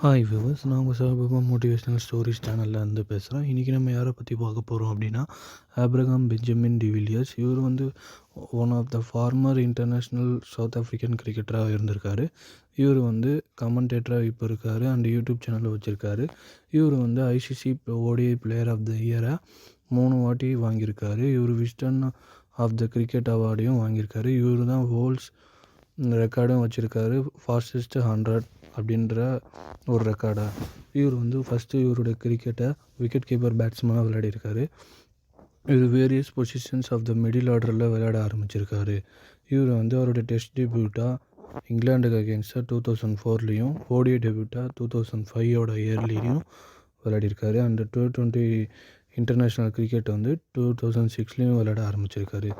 Hi viewers நான் உங்கள் சிவபெருமா motivational stories சேனலில் இருந்து பேசுகிறேன் இன்றைக்கி நம்ம யாரை பற்றி பார்க்க போகிறோம் அப்படின்னா ஆப்ரகாம் பெஞ்சமின் டிவிலியர்ஸ் இவர் வந்து one of the former international South African கிரிக்கெட்டராக இருந்திருக்காரு. இவர் வந்து கமெண்டேட்டராக இப்போ இருக்கார் அண்ட் யூடியூப் சேனலில் வச்சுருக்காரு. இவர் வந்து ICC ODI player of the இயராக மூணு வாட்டி வாங்கியிருக்காரு. இவர் விஸ்டன் ஆஃப் த கிரிக்கெட் அவார்டையும் வாங்கியிருக்காரு. இவர் தான் ஹோல்ஸ் ரெக்கார்டும் வச்சுருக்காரு. ஃபாஸ்டஸ்ட் ஹண்ட்ரட் அப்படின்ற ஒரு ரெக்கார்டாக இவர் வந்து ஃபஸ்ட்டு இவருடைய கிரிக்கெட்டை விக்கெட் கீப்பர் பேட்ஸ்மேனாக விளையாடிருக்காரு இவர் various positions of the middle ஆர்டரில் விளையாட ஆரம்பிச்சிருக்காரு. இவர் வந்து அவருடைய டெஸ்ட் டெபியூட்டாக இங்கிலாண்டுக்கு அகேன்ஸ்டாக டூ தௌசண்ட் ஃபோர்லேயும் ஓடிஐ டெபியூட்டாக டூ தௌசண்ட் ஃபைவோட இயர்லேயும் விளையாடிருக்காரு and two twenty international cricket வந்து டூ தௌசண்ட் சிக்ஸ்லேயும் விளையாட ஆரம்பிச்சிருக்காரு.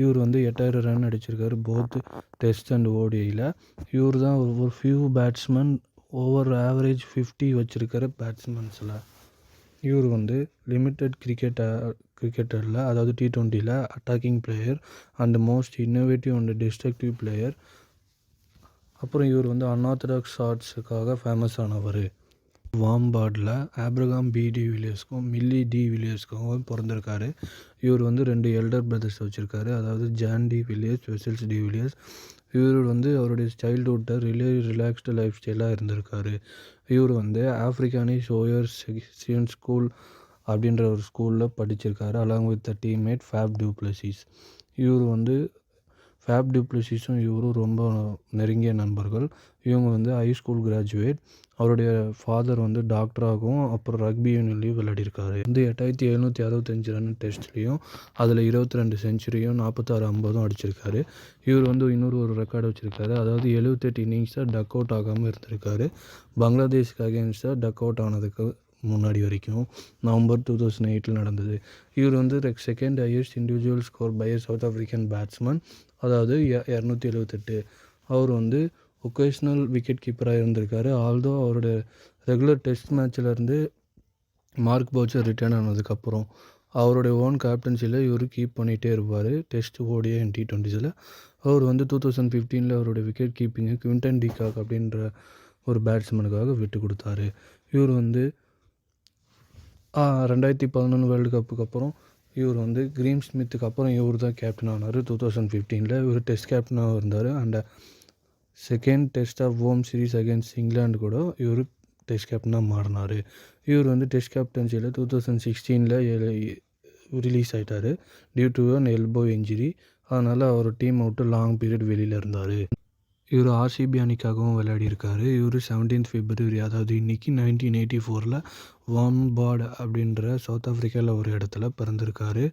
இவர் வந்து எட்டாயிரம் ரன் அடிச்சிருக்காரு போத் டெஸ்ட் அண்ட் ஓடிஐயில் இவர் தான் ஒரு few batsman over average fifty வச்சுருக்கிற பேட்ஸ்மேன்ஸில் இவர் வந்து லிமிட்டட் கிரிக்கெட் கிரிக்கெட்டரில் அதாவது T ட்வெண்ட்டியில் attacking player and most innovative and destructive player அப்புறம் இவர் வந்து அன்ஆர்த்தடாக்ஸ் ஷார்ட்ஸுக்காக ஃபேமஸ் ஆனவர். வாம்பார்டில் ஆப்ரகாம் பி டி வில்லியர்ஸ்க்கும் மில்லி டி வில்லியர்ஸ்க்கும் பிறந்திருக்காரு. இவர் வந்து ரெண்டு எல்டர் பிரதர்ஸ் வச்சுருக்காரு. அதாவது Jan de Villiers Wessels de Villiers. இவர் வந்து அவருடைய சைல்டுஹுட்டை ரிலே ரிலாக்ஸ்டு லைஃப் ஸ்டைலாக இருந்திருக்காரு. இவர் வந்து ஆஃப்ரிக்கானி சோயர் செக்ஷியன் ஸ்கூல் அப்படின்ற ஒரு ஸ்கூலில் படிச்சிருக்காரு along with the teammate Faf du Plessis இவர் வந்து ஃபேப் டிப்ளசிஸும் இவரும் ரொம்ப நெருங்கிய நண்பர்கள். இவங்க வந்து ஹை ஸ்கூல் கிராஜுவேட் அவருடைய ஃபாதர் வந்து டாக்டராகவும் அப்புறம் ரக்பி யூனியன்லேயும் விளையாடிருக்காரு. வந்து எட்டாயிரத்தி எழுநூற்றி அறுபத்தஞ்சு ரன் டெஸ்ட்லேயும் அதில் இருபத்தி ரெண்டு செஞ்சுரியும் நாற்பத்தாறு ஐம்பதும் அடிச்சிருக்காரு. இவர் வந்து இன்னொரு ஒரு ரெக்கார்டு வச்சுருக்காரு. அதாவது எழுபத்தெட்டு இன்னிங்ஸாக டக் அவுட் ஆகாமல் இருந்திருக்காரு. பங்களாதேஷ்க்கு அகேன்ஸ்டாக டக் அவுட் ஆனதுக்கு முன்னாடி வரைக்கும். நவம்பர் டூ தௌசண்ட் எயிட்டில் நடந்தது. இவர் வந்து second highest individual score by South African batsman அதாவது இரநூத்தி எழுபத்தெட்டு அவர் வந்து ஒகேஷ்னல் விக்கெட் கீப்பராக இருந்திருக்காரு. ஆல்தோ அவரோட ரெகுலர் டெஸ்ட் மேட்ச்லேருந்து மார்க் பவுச்சர் ரிட்டர்ன் ஆனதுக்கப்புறம் அவருடைய ஓன் கேப்டன்சியில் இவர் கீப் பண்ணிகிட்டே இருப்பார். டெஸ்ட் ஓடிய டி ட்வெண்ட்டிஸில் அவர் வந்து டூ தௌசண்ட் ஃபிஃப்டீனில் அவருடைய விக்கெட் கீப்பிங்கை குவிண்டன் டிகாக் அப்படின்ற ஒரு பேட்ஸ்மேனுக்காக விட்டு கொடுத்தாரு. இவர் வந்து ரெண்டாயிரத்தி பதினொன்று வேர்ல்டு கப்புக்கு அப்புறம் இவர் வந்து கிரீம் ஸ்மித்துக்கு அப்புறம் இவர் தான் கேப்டன் ஆனார். டூ தௌசண்ட் ஃபிஃப்டீனில் இவர் டெஸ்ட் கேப்டனாக இருந்தார். And second test of home series against England கூட இவர் டெஸ்ட் கேப்டனாக மாறினார். இவர் வந்து டெஸ்ட் கேப்டன்சியில் டூ தௌசண்ட் சிக்ஸ்டீனில் ரிலீஸ் ஆகிட்டார் due to an elbow injury அதனால் அவர் டீம் அவுட்டு லாங் பீரியட் வெளியில் இருந்தார். இவர் ஆர்சிபி அணிக்காகவும் விளையாடியிருக்காரு. இவர் செவன்டீன்த் ஃபிப்ரவரி அதாவது இன்றைக்கி நைன்டீன் எயிட்டி ஃபோரில் வாம்பார்டு அப்படின்ற சவுத் ஆஃப்ரிக்காவில் ஒரு இடத்துல பிறந்திருக்காரு.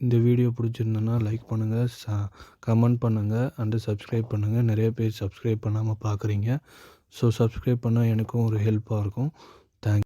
இந்த வீடியோ பிடிச்சிருந்தோன்னா லைக் பண்ணுங்கள் ச கமெண்ட் பண்ணுங்கள் அண்டு சப்ஸ்கிரைப் பண்ணுங்கள் நிறைய பேர் சப்ஸ்கிரைப் பண்ணாமல் பார்க்குறீங்க ஸோ சப்ஸ்கிரைப் பண்ணால் எனக்கும் ஒரு ஹெல்ப்பாக இருக்கும்.